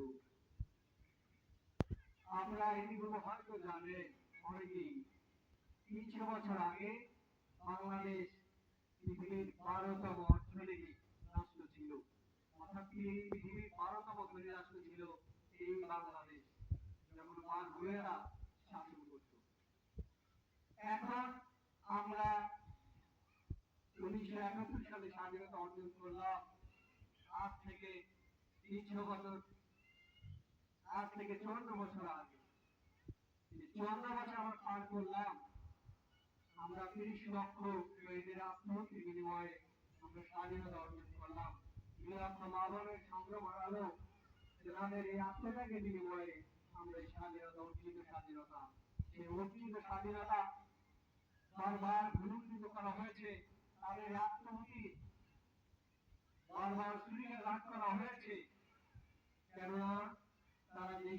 বারাকাতুহু আমরা এগুলো হয়তো জানেন অনেকেই। তিনশো বছর আগে বাংলাদেশ পৃথিবীর বারোতম অর্থনৈতিক রাষ্ট্র ছিল। অর্থাৎ পৃথিবীর বারোতম ধনী রাষ্ট্র ছিল এই বাংলাদেশ, যেমন মান ভূয়েরা শাসন করত। এখন আমরা উনিশশো একাত্তর সালে স্বাধীনতা অর্জন করলাম। আজ থেকে তিনশো বছর আজ থেকে চুয়ান্ন বছর আগে। চুয়ান্ন বছর আমরা পার করলাম আমরা তিরিশ লক্ষ শহীদের আত্মহত্যের বিনিময়ে আমরা স্বাধীনতা অর্জন করলাম। স্বাধীনতা, অর্জিত স্বাধীনতা, সেই স্বাধীনতা বারবার ভুলুণ্ঠিত করা হয়েছে। তাদের আত্মহতি বারবার লাভ করা হয়েছে। কেননা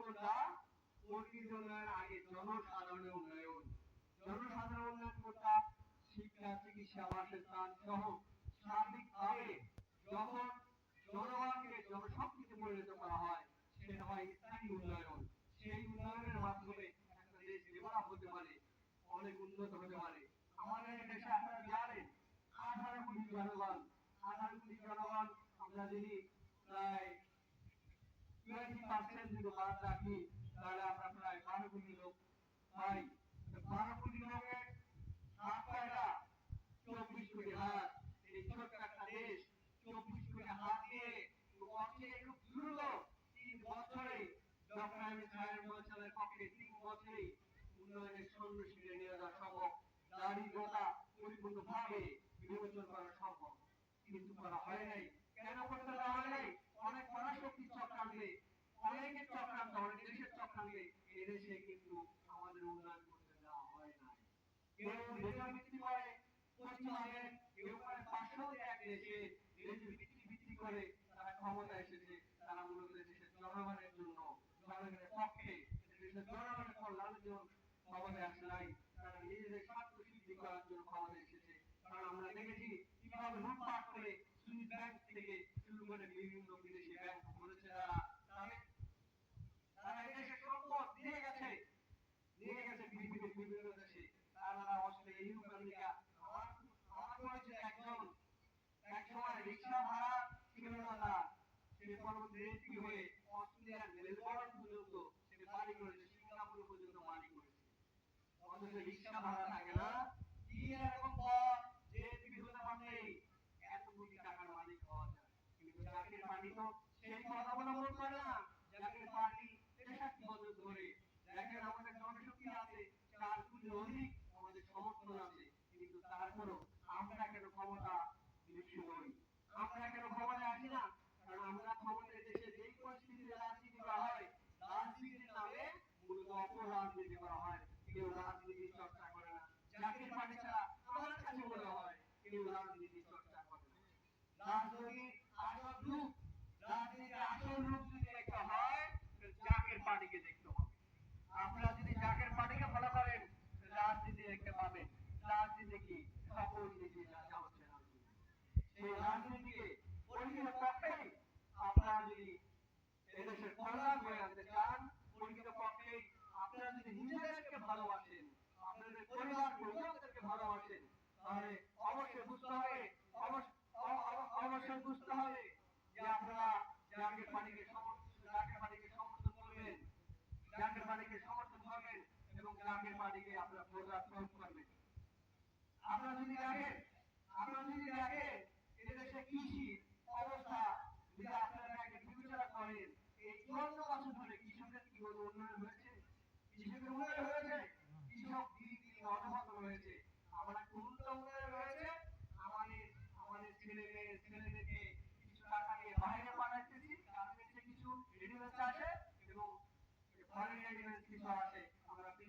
প্রকৃত উন্নয়ন আগে জনসাধারণের উন্নয়ন। জনসাধারণ উন্নয়ন কোনটা শিক্ষা, চিকিৎসা বাসস্থান সহ সার্বিকভাবে যখন জনগণকে জনশক্তিতে পরিণত করা হয়, সেটা হয় স্থায়ী উন্নয়ন। সেই উন্নয়নের মাধ্যমে একটা দেশ ডেভেলপ হতে পারে, অনেক উন্নত হতে পারে। আমাদের দেশে আপনারা জানেন, আঠারো কোটি জনগণ, আঠারো কোটি জনগণ আমরা যদি প্রায় যাওয়া সম্ভব দারিদ্রতা পরিপূর্ণভাবে বিমোচন করা সম্ভব কিন্তু করা হয় নাই কেন করতে দেওয়া হয় নাই অনেক পরাশক্তির চক্রান্তে অনেকের চক্রান্ত অনেক ক্ষমতা নাই। তারা নিজেদের এসেছে। কারণ আমরা দেখেছি, কীভাবে লুটপাট করে সুইস ব্যাংক থেকে শুরু করে বিভিন্ন বিদেশি ব্যাংক করেছে তারা তাদের তারা এই দেশের সম্পদ দিয়ে গেছে নিয়ে গেছে পৃথিবীর বিভিন্ন দেশে তারা অস্ট্রেলিয়া ইউরোপ আমেরিকা আমার আমার পরিচিত একজন এক সময় রিক্সা ভাড়া হয়ে অস্ট্রেলিয়ার মেলবোর্ন পর্যন্ত সে বাড়ি করেছে, সিঙ্গাপুর পর্যন্ত বাড়ি করেছে। রিক্সা ভাড়া থাকে না। কি এরকম পথ, যে হতে এত কোটি টাকার মালিক হওয়া যায়। কিন্তু তো সেই অবলম্বন করে না। চাকরির পার্টি তেষট্টি বছর ধরে দেখেন আমাদের জনশক্তি আছে চার কোটি অধিক আমাদের সমর্থন আছে কিন্তু তারপরও আমরা কেন ক্ষমতা নিচ্ছি নই আমরা কেন ক্ষমতায় আসি না কারণ আমরা ক্ষমতায় দেশে যেই পরিস্থিতিতে রাজনীতি করা হয় রাজনীতির নামে মূলত অপরাজনীতি করা আপনারা যদি জাকের পার্টিকে ফলো করেন রাজনীতি দেখতে পাবেন। রাজনীতি কি? সকল নীতি যা হচ্ছে রাজনীতি। আপনারা যদি এদেশের কল্যাণ অবশ্যই বুঝতে হবে যে আপনারা জাহাঙ্গীর পানিকে জাহাঙ্গীর পানিকে সমর্থন করবেন, জাহাঙ্গীর পানিকে সমর্থন করবেন এবং জাহাঙ্গীর পানিকে আপনারা প্রজাত প্রয়োগ করবেন। আপনারা যদি দেখেন আপনারা যদি দেখেন এদেশে কৃষি অবস্থা যদি আপনারা বিবেচনা করেন, এই চুয়ান্ন বছর ধরে কৃষকের কি উন্নয়ন হয়েছে? কৃষকের উন্নয়ন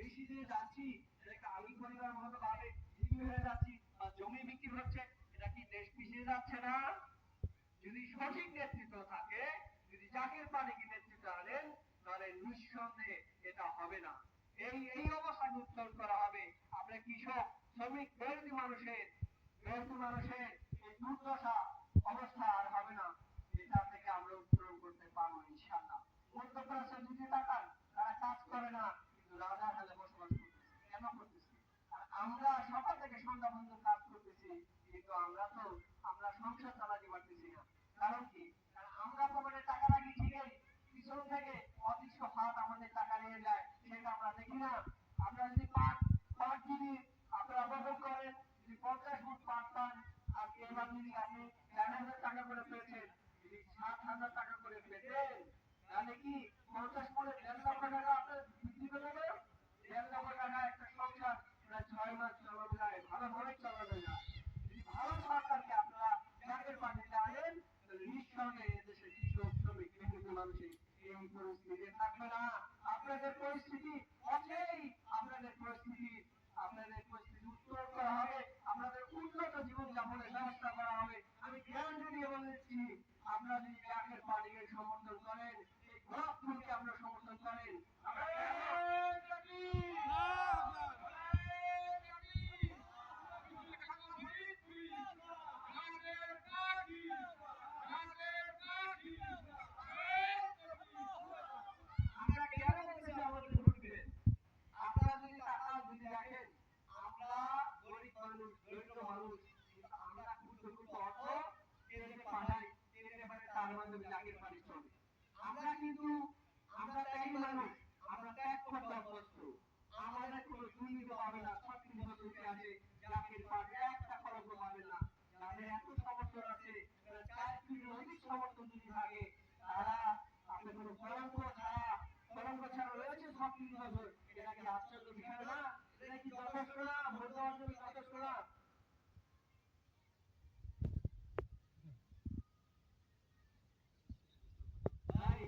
বেশি দিয়ে যাচ্ছি সেটা আমি পরিবার মতো ভাবে বিক্রি হয়ে যাচ্ছি। বা জমি বিক্রি হচ্ছে, এটা কি দেশ পিছিয়ে যাচ্ছে না? যদি সঠিক নেতৃত্ব থাকে, যদি জাকির পানিকে নেতৃত্ব আনেন, তাহলে নিঃসন্দেহে এটা হবে না। এই এই অবস্থাকে উত্তর করা হবে। আমরা কৃষক, শ্রমিক মেহনতি মানুষের মেহনতি মানুষের এই দুর্দশা অবস্থা আর হবে না এটা থেকে আমরা উত্তরণ করতে পারব ইনশাআল্লাহ মধ্যপ্রাচ্যে যদি তাকান তারা কাজ করে না কিন্তু রাজার হালে বসবাস করতেছে কেন করতেছে আর আমরা সকাল থেকে সন্ধ্যা পর্যন্ত কাজ করতেছি কিন্তু আমরা তো, আমরা সংসার চালাতে পারতেছি না। কারণ কি? আমরা পকেটে টাকা রাখি ঠিকই, পিছন থেকে অদৃশ্য হাত আমাদের টাকা নিয়ে যায়, সেটা আমরা দেখি না। আমরা যদি পাট পাট যদি আপনারা বহন করেন, যদি পঞ্চাশ ফুট পাট পান, আর এবার যদি আপনি চার হাজার টাকা করে পেয়েছেন, যদি সাত হাজার টাকা করে পেতেন, তাহলে কি পঞ্চাশ ফুটে দেড় লক্ষ টাকা আপনার বিক্রি করে দেবে? দেড় লক্ষ টাকা একটা সংসার প্রায় ছয় মাস চালানো যায় ভালো ভালোভাবে চালানো যায় যদি ভালো সরকারকে আপনারা ব্যাংকের পাঠিয়ে আনেন তাহলে নিঃসন্দেহে এদেশে কৃষক শ্রমিক বিভিন্ন মানুষের এই পরিস্থিতি থাকবে না আপনাদের পরিস্থিতি অচেই আপনাদের পরিস্থিতি আপনাদের পরিস্থিতি উত্তর করা হবে আপনাদের উন্নত জীবন যাপনের ব্যবস্থা করা হবে আমি গ্যারান্টি দিয়ে বলেছি আপনারা যদি ব্যাংকের পাঠিয়ে সমর্থন করেন এই গোলাপ ফুলকে আমরা সমর্থন করেন আমরা আমরা কেন বলছি আমাদের ভোট দিবেন আপনারা যদি টাকা যদি দেখেন আমরা গরিব মানুষ দরিদ্র মানুষ কিন্তু আমরা ক্ষুদ্র ক্ষুদ্র অর্থ কেন্দ্রে পাঠাই কেন্দ্রে আমরা কিন্তু আমরা মানুষ আমরা আমাদের কোনো দুর্নীতি না বছর আছে পানি একটা খরচ না। যাদের এত সমর্থন আছে তারা চার অধিক সমর্থন যদি থাকে, তারা আপনি কোনো কলঙ্ক ছাড়া কলঙ্ক ছাড়া রয়েছে ছত্রিশ বছর এটা কি আশ্চর্য বিষয় না? এটা কি যথেষ্ট না?